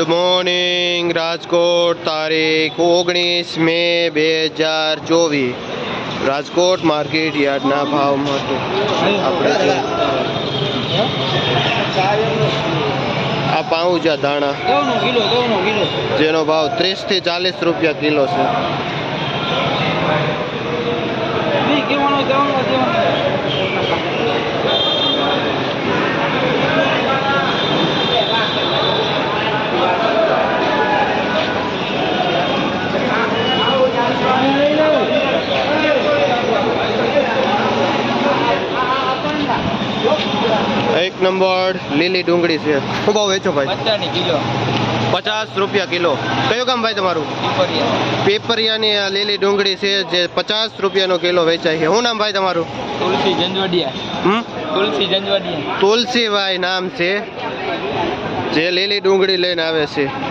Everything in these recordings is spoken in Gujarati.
ગુડ મોર્નિંગ રાજકોટ તારીખ ઓગણીસ મે બે હજાર ચોવીસ. રાજકોટ માર્કેટ યાર્ડના ભાવ માટે આપણે આ પાઉજા કિલો જેનો ભાવ ત્રીસથી ચાલીસ રૂપિયા કિલો છે? એક નંબર લીલી ડુંગળી છે. શું ભાવ વેચો ભાઈ. કિલો. પચાસ રૂપિયા કિલો. કયું કામ ભાઈ તમારું? પીપરિયા. પેપરિયાની આ લીલી ડુંગળી છે જે પચાસ રૂપિયાનો કિલો વેચાય છે. શું નામ ભાઈ તમારું? તુલસી જંજવાડિયા. હમ? તુલસી જંજવાડિયા. તુલસીભાઈ નામ છે. જે લીલી ડુંગળી લઈને આવે છે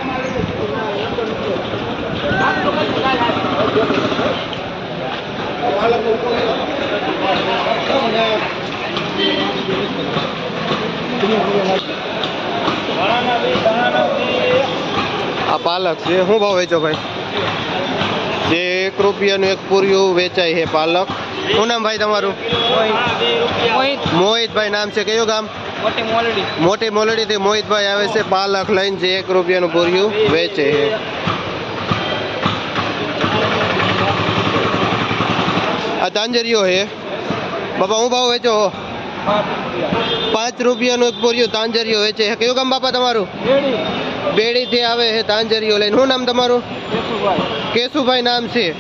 આ પાલક છે શું ભાવ વેચો ભાઈ? જે એક રૂપિયાનું એક પૂર્યું વેચાય છે પાલક. શું નામ ભાઈ તમારું? મોહિતભાઈ નામ છે. કયું ગામ? મોટી મોલડી. થી મોહિતભાઈ આવે છે. પાલક લઈને જે એક રૂપિયાનું પૂર્યું વેચે છે. આ તાંજરીઓ છે. બાપા હું ભાવ વેચો? પાંચ રૂપિયાનું એક પૂર્યું તાંજરીઓ વેચે કયું ગામ બાપા તમારું? બેડીથી આવે છે તાંજરીઓ લઈને. શું નામ તમારું? કેશુભાઈ. નામ છે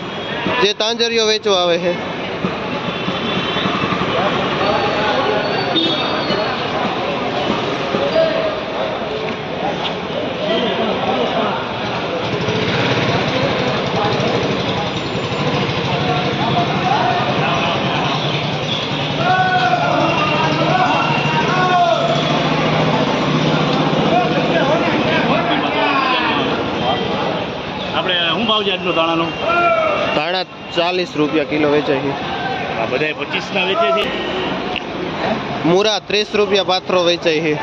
જે તાંજરીઓ વેચવા આવે છે. શું ભાવ છે આજનો દાણાનો ધાણા ચાલીસ રૂપિયા કિલો વેચાય છે. આ બધા પચીસ ના વેચે છે? મૂરા ત્રીસ રૂપિયા પાથરો વેચાય છે.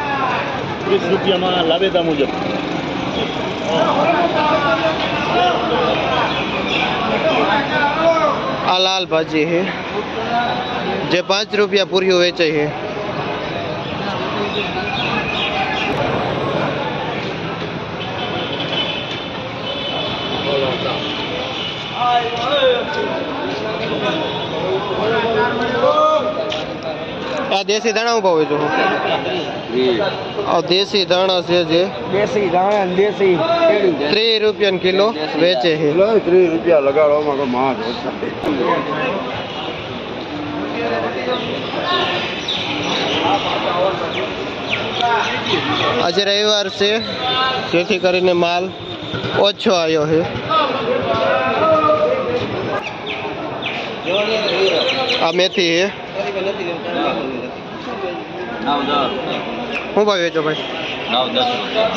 ત્રીસ રૂપિયામાં લાવેતા મુજબ. આ લાલ ભાજી છે. જે પાંચ રૂપિયા પૂરીઓ વેચાય છે. આ દેશી દાણા ઊભા હોય છો? આ દેશી દાણા છે જે દેશી ધાણા દેશી ત્રીસ રૂપિયા કિલો વેચે છે. ત્રીસ રૂપિયા લગાડવામાં માં આજે રવિવાર છે જેથી કરીને માલ ઓછો આવ્યો છે. આ મેથી છે શું ભાવ વેચો ભાઈ?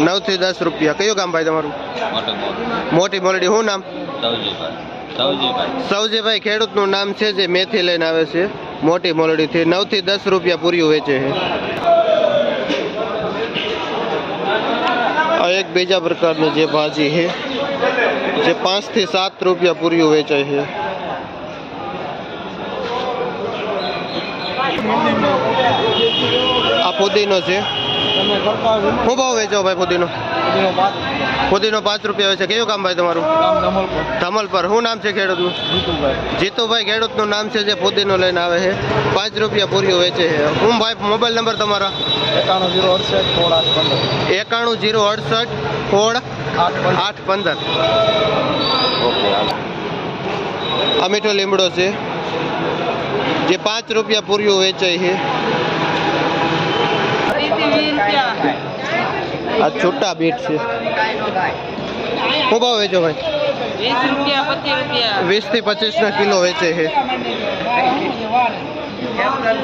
નવથી દસ રૂપિયા. કયું કામ ભાઈ તમારું? મોટી મોલડી. શું નામ? સૌજીભાઈ ખેડૂતનું નામ છે જે મેથી લઈને આવે છે. મોટી મોલડીથી નવથી દસ રૂપિયા પૂર્યું વેચે છે. આ એક બીજા પ્રકારની જે ભાજી છે જે પાંચથી સાત રૂપિયા પૂર્યું વેચાય છે. આ પુદીનો છે. હું શું ભાવ વેચો ભાઈ પુદીનો પુદીનો પાંચ. રૂપિયા વેચે. કયું કામ ભાઈ તમારું? ધમલ પર શું નામ છે ખેડૂતનું? જીતુભાઈ ખેડૂતનું નામ છે જે પુદીનો લઈને આવે છે. પાંચ રૂપિયા પૂરીઓ વેચે છે. હું ભાઈ મોબાઈલ નંબર તમારા? એકાણું જીરો અડસઠ સોળ આઠ પંદર. એકાણું જીરો અડસઠ સોળ આઠ પંદર. આ મીઠો લીમડો છે. જે પાંચ રૂપિયા પૂરીઓ વેચાય છે આ છૂટા બીટ છે શું ભાવ વેચો ભાઈ વીસ રૂપિયા પચીસ રૂપિયા વીસથી પચીસ ના કિલો વેચે છે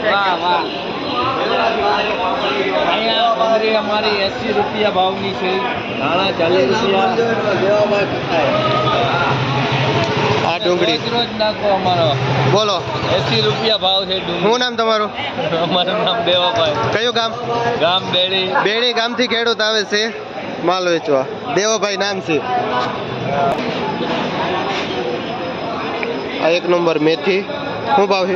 વાહ વાહ અહીંયા ડુંગળી અમારી એસી રૂપિયા ભાવની છે. ધાણા ચાલીસ રૂપિયા. આ ડુંગળી. રોજ નાખો અમારો. બોલો. એસી રૂપિયા ભાવ છે શું નામ તમારું? અમારું નામ દેવાભાઈ. કયું ગામ? ગામ બેડી. બેડી ગામથી ખેડૂત આવે છે. માલ વેચવા. દેવાભાઈ નામ છે. આ એક નંબર મેથી. શું ભાવ છે?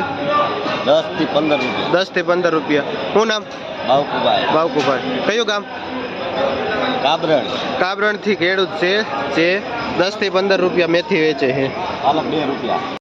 દસથી પંદર રૂપિયા. દસથી પંદર રૂપિયા. શું નામ? ભાવકુભાઈ ભાવકુભાઈ કયું ગામ? કાબરણ. કાબરણથી ખેડૂત છે જે દસથી પંદર રૂપિયા મેથી વેચે છે. પાલક બે રૂપિયા.